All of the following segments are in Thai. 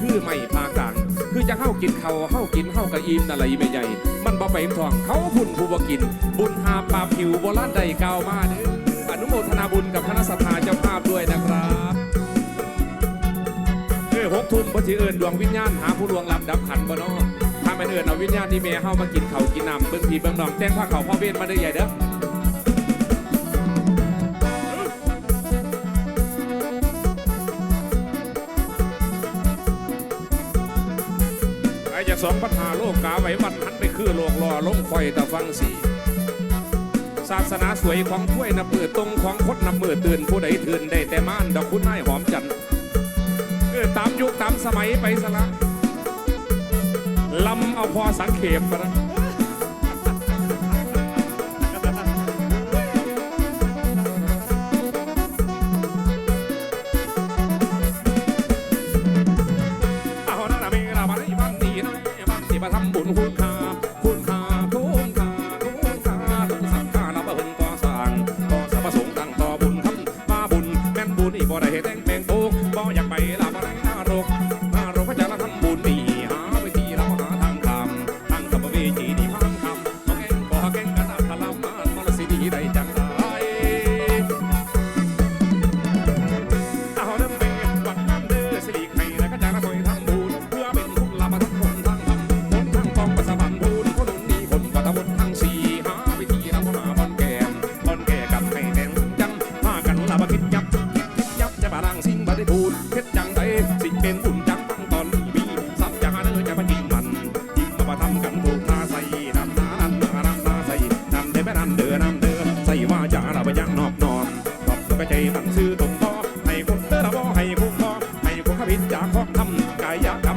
คือไม่พากลาง คือจะเข้ากินเขาเข้ากินเข้ากระอิ่มนั่นแหละอีแม่ใหญ่ มันบ่ไปอิ่มทองเขาพุ่นผู้บ่กิน บุญหาปลาผิวโบราณใดกล่าวมาเด้ออนุโมทนาบุญกับคณะสัตยาเจ้าภาพด้วยนะครับเออหกทุ่มพอสิเอิญดวงวิญญาณหาผู้ลวงลับดับขันบ่เนาถ้าแม่นเอิญเอาวิญญาณที่แม่เฮามากินเขากินน้ำเบิ่งพีเบิ่งน้องแต่งผ้าเขาพ่อเวนมาเด้อใหญ่เด้อ ไอ้จากสองปัญหาโลกกาไว้วันหันไปคือโลกรอล้มคอยตะฟังสีศาสนาสวยของถ้วยนับมือตรงของคดนับมือตื่นผู้ใดตื่นได้แต่ม่านดอกคุณนายหอมจันทร์เออตามยุคตามสมัยไปสละลำเอาพอสังเขปนะ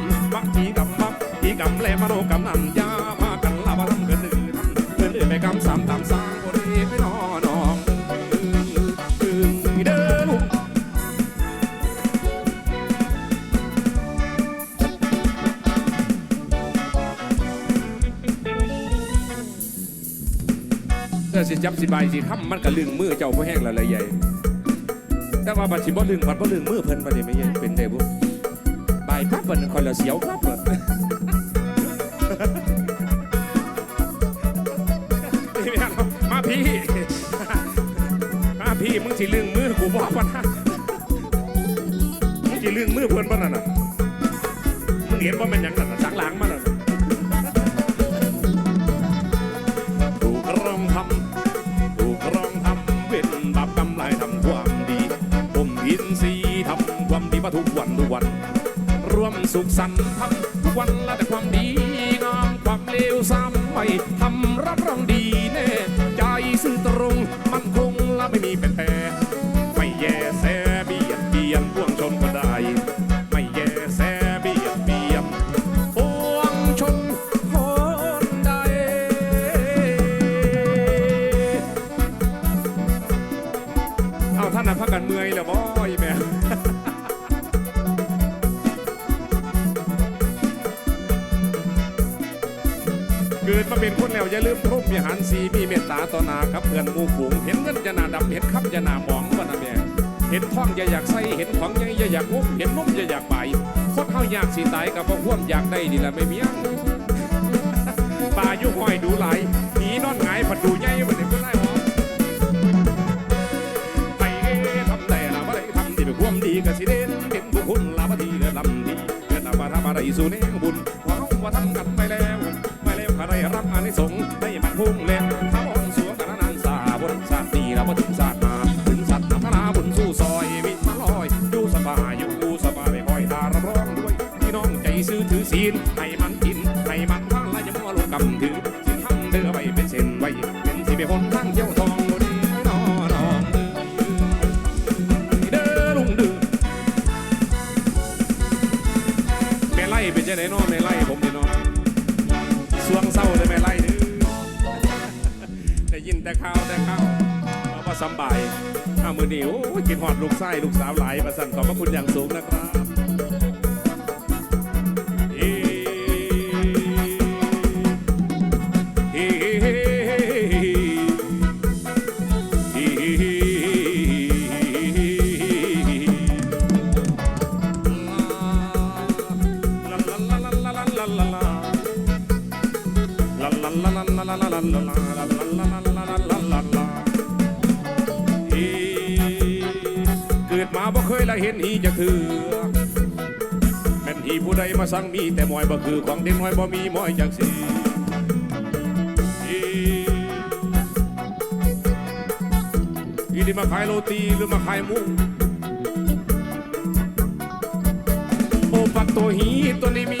ำกายกรรมวังทีกรรมวังทีกรรมและมโนกรรมนั่นยาพากันละมาทำเกินอื่นทำเกินอื่นไปกรรมสามตามสางคนนี้ไม่นอนองตึงเด้อลูกเออสิจับสิบายสิค่ำมันก็ลึงมือเจ้าพ่อแห้งละละใหญ่แต่ว่าบัดสิบ่ลึงบัดบ่ลึงมือเพิ่นบัดนี้ไม่ใช่เป็นได้บ่บายครับบัดคอยละเสียวครับบัดนี่แม่นบ่มาพี่ มาพี่มึงสิลึงมือกูบอกว่านะมึงสิลึงมือเพิ่นบ่นั่นน่ะมึงเห็นบ่แม่นยังนั่นสังหลังมันน่ะถูกรองทำถูกรองทำเป็นบาปกรรทำความดีผมอินทรีย์ทำความดีมาทุกวันทุกวัน วมสุขสันต์ทำทุกวันละแต่ความดีงามความเลวซ้ำไม่ทำรับรองดีแน่ใจซื่อตรงมั่นคงและไม่มี เกิดมาเป็นคนแล้วอย่าลืมทุ่มมีหันสีมีเมตตาต่อนาครับเพื่อนมู่ฝูงเห็นเงินจะนาดำเห็นคำจะนาหมองบ่นะแม่เห็นท้องอย่าอยากใส่เห็นของใหญ่อย่าอยากงุ้มเห็นนุ่มอย่าอยากไปคนเฮาอยากสีตายกับพวกควมอยากได้นี่แหละไม่มีหยังป่ายุห้อยดูไหลหนีนอนหงายผัดดูใหญ่เหมือนเด็กคนไร้หอมไปทำแต่ละว่าได้ทำที่เป็นความดีกับสิเด่นเป็นบุคคลละว่าดีเดือดลำดีเดือดลำมาทำอะไรสู่เนบุญหวังว่าทำกันไปแล้ว รับอานิสงส์ได้มันพุ่งแรงท้าองสวงกันนานสาบนศาสาดีแล้วมาถึงศาตร์มาถึงสัตว์นำพนาบุญสู้ซอยวิมาลอยดูสบายอยู่สบายไม่คอยตาร้องด้วยพี่น้องใจซื้อถือศีลให้มันกินให้มันทานและอย่ามัวลงกำถือสิทำเด้อไว้เป็นเส้นไว้เป็นสิเป็นคนทางเที่ยวทองบ่ดีน้อน้องเด้อเด้อลุงเด้อแม่ไล่เป็นจังไดน้อแม่ไล่ผม ข่าวแต่ข่าวเอาว่าสบายเอามือหนี้โอ้ยกินหอดลูกไส้ลูกสาวหลายประสันขอบพระคุณอย่างสูงนะครับลาลาลาลาลาลา เกิดมาบ่เคยละเห็นหีจะเถือแม่นหีผู้ใดมาสั่งมีแต่มอยบ่คือของเด็กน้อยบ่มีมอยจังสีอีนี่มาขายโรตีหรือมาขายหมูโอปัตโตหีตัวนี้มี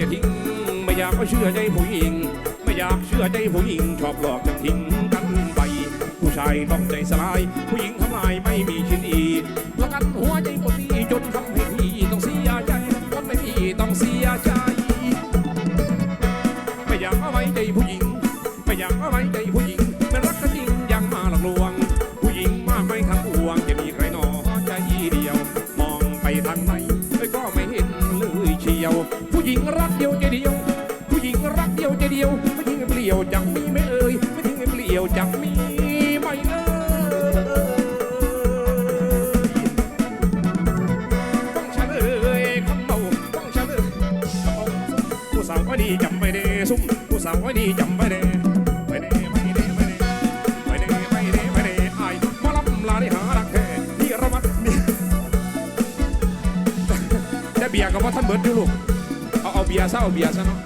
จะทิ้ง ไม่อยากเชื่อใจผู้หญิง ไม่อยากเชื่อใจผู้หญิง ชอบหลอกจะทิ้งกันไป ผู้ชายต้องใจสลาย ผู้หญิงทำลายไม่มีชิ้นอีแล้วกันหัวใจปวดตีจนทำให้พี่ต้องเสียใจทำให้พี่ต้องเสียใจ ไม่อยากเอาไว้ใจผู้หญิง ไม่อยากเอาไว้ใจผู้หญิงมันรักกันจริงยังมาหลอกลวง ผู้หญิงมากไม่ทั้งปวงจะมีใครหนอใจเดียว มองไปทางไหนก็ไม่ ยเชียว ผู้หญิงรักเดียวใจเดียว ผู้หญิงรักเดียวใจเดียวไม่ทิ้งให้เปลี่ยวจังมีไม่เอ่ยไม่ทิ้งให้เปลี่ยวจังมีไม่เอ่ยต้องเฉลยคำเมาต้องเฉลยผู้สาวคนนี้จำไม่ได้ซุ่มผู้สาวคนนี้จำไม่ได้ เบียร์ก็ว่าท่านเบิร์ดอยู่ลูก เอาเอาเบียร์ซะเอาเบียร์ซะเนาะ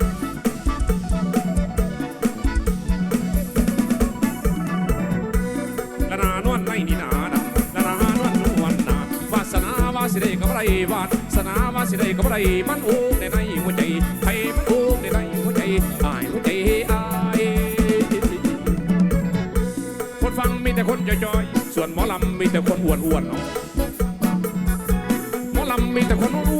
ละนานวลในนี่นาดำละนานวลนวลนาวาสนาวาสิได้กับไรวาสนาวาสิได้กับไรมันโอ้ในในหัวใจไทยมันโอ้ในในหัวใจอายหัวใจอายคนฟังมีแต่คนจอยๆส่วนหมอลำมีแต่คนอ้วนๆเนาะหมอลำมีแต่คนอ้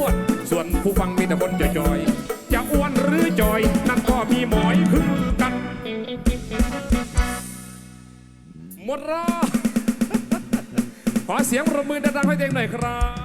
วน ส่วนผู้ฟังมีแต่คนจอยๆ จะอ้วนหรือจอย นั่นก็มีหมอยคือกัน หมดรอขอเสียงปรบมือดังๆให้เองหน่อยครับ